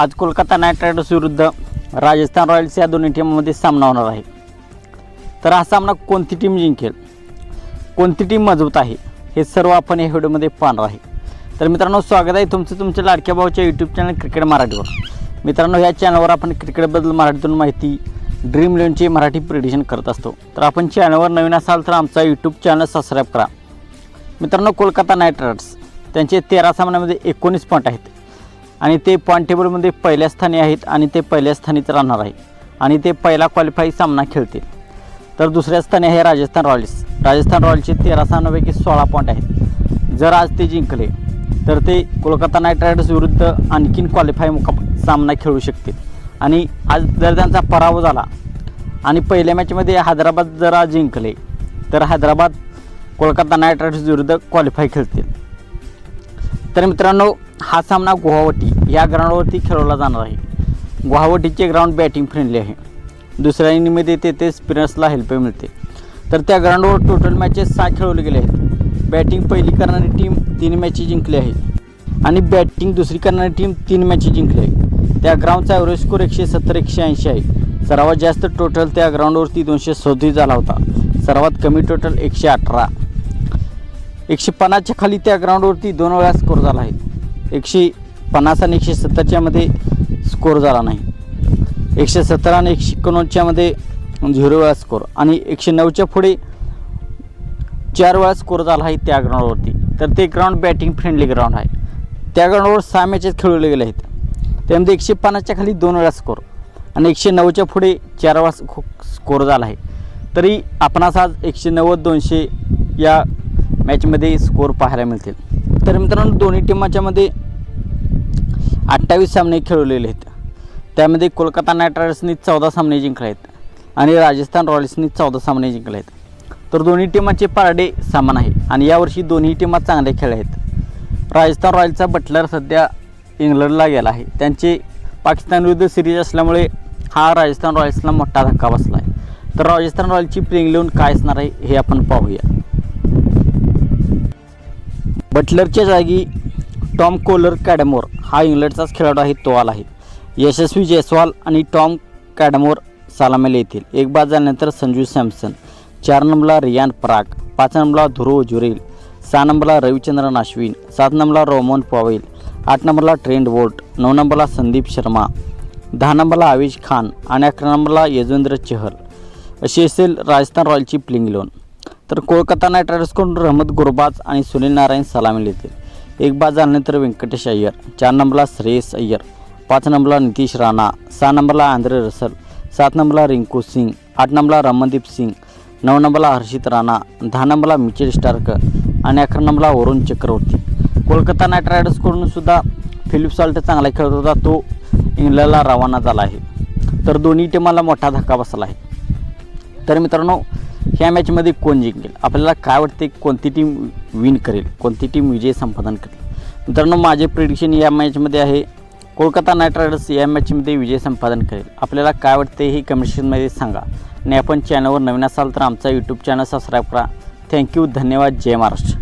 आज Kolkata Knight Riders विरुद्ध Rajasthan Royals या दोन्ही टीममध्ये सामना होणार आहे. तर हा सामना कोणती टीम जिंकेल? कोणती टीम मजबूत आहे? हे सर्व आपण या व्हिडिओमध्ये पाहणार आहे. तर मित्रांनो स्वागत आहे तुमचं तुमच्या लाडक्या भाऊच्या यूट्यूब चॅनल क्रिकेट मराठीवर. मित्रांनो या चॅनलवर आपण क्रिकेटबद्दल मराठीतून माहिती ड्रीम इलेवनची मराठी प्रिडिशन करत असतो. तर आपण चॅनलवर नवीन असाल तर आमचा यूट्यूब चॅनल सबस्क्राईब करा. मित्रांनो कोलकाता नाईट रायडर्स त्यांचे तेरा सामन्यामध्ये एकोणीस पॉईंट आहेत. आणि ते पॉईंट टेबलमध्ये पहिल्या स्थानी आहेत आणि ते पहिल्या स्थानीच राहणार आहे. आणि ते पहिला क्वालिफाय सामना खेळतील. तर दुसऱ्या स्थानी आहे राजस्थान रॉयल्स. राजस्थान रॉयल्सचे तेरा सामन्यापैकी सोळा पॉईंट आहेत. जर आज ते जिंकले तर ते कोलकाता नाईट रायडर्स विरुद्ध आणखीन क्वालिफाय मुका सामना खेळू शकतील. आणि आज जर त्यांचा पराभव झाला आणि पहिल्या मॅचमध्ये हैदराबाद जर आज जिंकले तर हैदराबाद कोलकाता नाईट रायडर्स विरुद्ध क्वालिफाय खेळतील. तर मित्रांनो हा सामना गुवाहाटी या ग्राउंडवरती खेळवला जाणार आहे. गुवाहाटीचे ग्राउंड बॅटिंग फ्रेंडली आहे. दुसऱ्या इनिंगमध्ये तेथे स्पिनर्सला हेल्प मिळते. तर त्या ग्राउंडवर टोटल मॅचेस सहा खेळवले गेले आहेत. बॅटिंग पहिली करणारी टीम तीन मॅची जिंकली आहे. आणि बॅटिंग दुसरी करणारी टीम तीन मॅची जिंकली आहे. त्या ग्राउंडचा ॲव्हरेज स्कोर एकशे सत्तर एकशे ऐंशी आहे. सर्वात जास्त टोटल त्या ग्राउंडवरती दोनशे सदतीस झाला होता. सर्वात कमी टोटल एकशे अठरा. एकशे पन्नासच्या खाली त्या ग्राउंडवरती दोन वेळा स्कोर झाला आहे. एकशे पन्नास आणि एकशे सत्तरच्यामध्ये स्कोर झाला नाही. एकशे सत्तर आणि एकशे एकोणनव्वदच्यामध्ये झिरो वेळा स्कोर आणि एकशे नऊच्या पुढे चार वेळा स्कोर झाला आहे त्या ग्राउंडवरती तर ते ग्राउंड बॅटिंग फ्रेंडली ग्राउंड आहे. त्या ग्राउंडवर सहा मॅचेस खेळवले गेले आहेत. त्यामध्ये एकशे पन्नासच्या खाली दोन वेळा स्कोर आणि एकशे नऊच्या पुढे चार वेळा स्कोर झाला आहे. तरी आपणास आज एकशे नव्वद दोनशे या मॅचमध्ये स्कोर पाहायला मिळतील. तर मित्रांनो दोन्ही टीमाच्यामध्ये अठ्ठावीस सामने खेळवलेले आहेत. त्यामध्ये कोलकाता नाईट रायडर्सनी चौदा सामने जिंकले आहेत आणि राजस्थान रॉयल्सनी चौदा सामने जिंकले आहेत. तर दोन्ही टीमाचे पारडे समान आहे आणि यावर्षी दोन्ही टीमा चांगले खेळ आहेत. राजस्थान रॉयल्सचा बटलर सध्या इंग्लंडला गेला आहे. त्यांचे पाकिस्तान विरुद्ध सिरीज असल्यामुळे हा राजस्थान रॉयल्सला मोठा धक्का बसला आहे तर राजस्थान रॉयल्सची प्लेइंग लिहून काय असणार आहे हे आपण पाहूया. बटलरच्या जागी टॉम कोलर कॅडमोर हा इंग्लंडचाच खेळाडू आहे तो आला आहे. यशस्वी जयस्वाल आणि टॉम कॅडमोर सालामेला येतील. एक बाद झाल्यानंतर संजू सॅमसन चार नंबरला रियान पराग पाच नंबरला ध्रुव जुरेल सहा नंबरला रविचंद्रन अश्विन सात नंबरला रोमन पॉवेल आठ नंबरला ट्रेंड वोल्ट नऊ नंबरला संदीप शर्मा दहा नंबरला आविश खान आणि अकरा नंबरला यजवेंद्र चहल. अशी असेल राजस्थान रॉयलची प्लिंग इलेव्हन. तर कोलकाता नाईट रायडर्सकडून रहमत गुरबाज आणि सुनील नारायण सलामी लिहितील एक बाद झाल्यानंतर व्यंकटेश अय्यर चार नंबरला श्रेयस अय्यर पाच नंबरला नितीश राणा सहा नंबरला आंध्रे रसल सात नंबरला रिंकू सिंग आठ नंबरला रमनदीप सिंग नऊ नंबरला हर्षित राणा दहा नंबरला मिचेल स्टार्क आणि अकरा नंबरला वरुण चक्रवर्ती. कोलकाता नाईट रायडर्सकडून सुद्धा फिलिप सॉल्ट चांगला खेळत होता तो इंग्लंडला रवाना झाला आहे. तर दोन्ही टीमाला मोठा धक्का बसला आहे. तर मित्रांनो ह्या मॅचमध्ये कोण जिंकेल? आपल्याला काय वाटते कोणती टीम विन करेल? कोणती टीम विजय संपादन करेल? मित्रांनो माझे प्रिडिक्शन या मॅचमध्ये आहे. कोलकाता नाईट रायडर्स या मॅचमध्ये विजय संपादन करेल. आपल्याला काय वाटते हे कमेंट सांगा. आणि आपण चॅनलवर नवीन असाल तर आमचा यूट्यूब चॅनल सबस्क्राईब करा. थँक्यू धन्यवाद. जय महाराष्ट्र.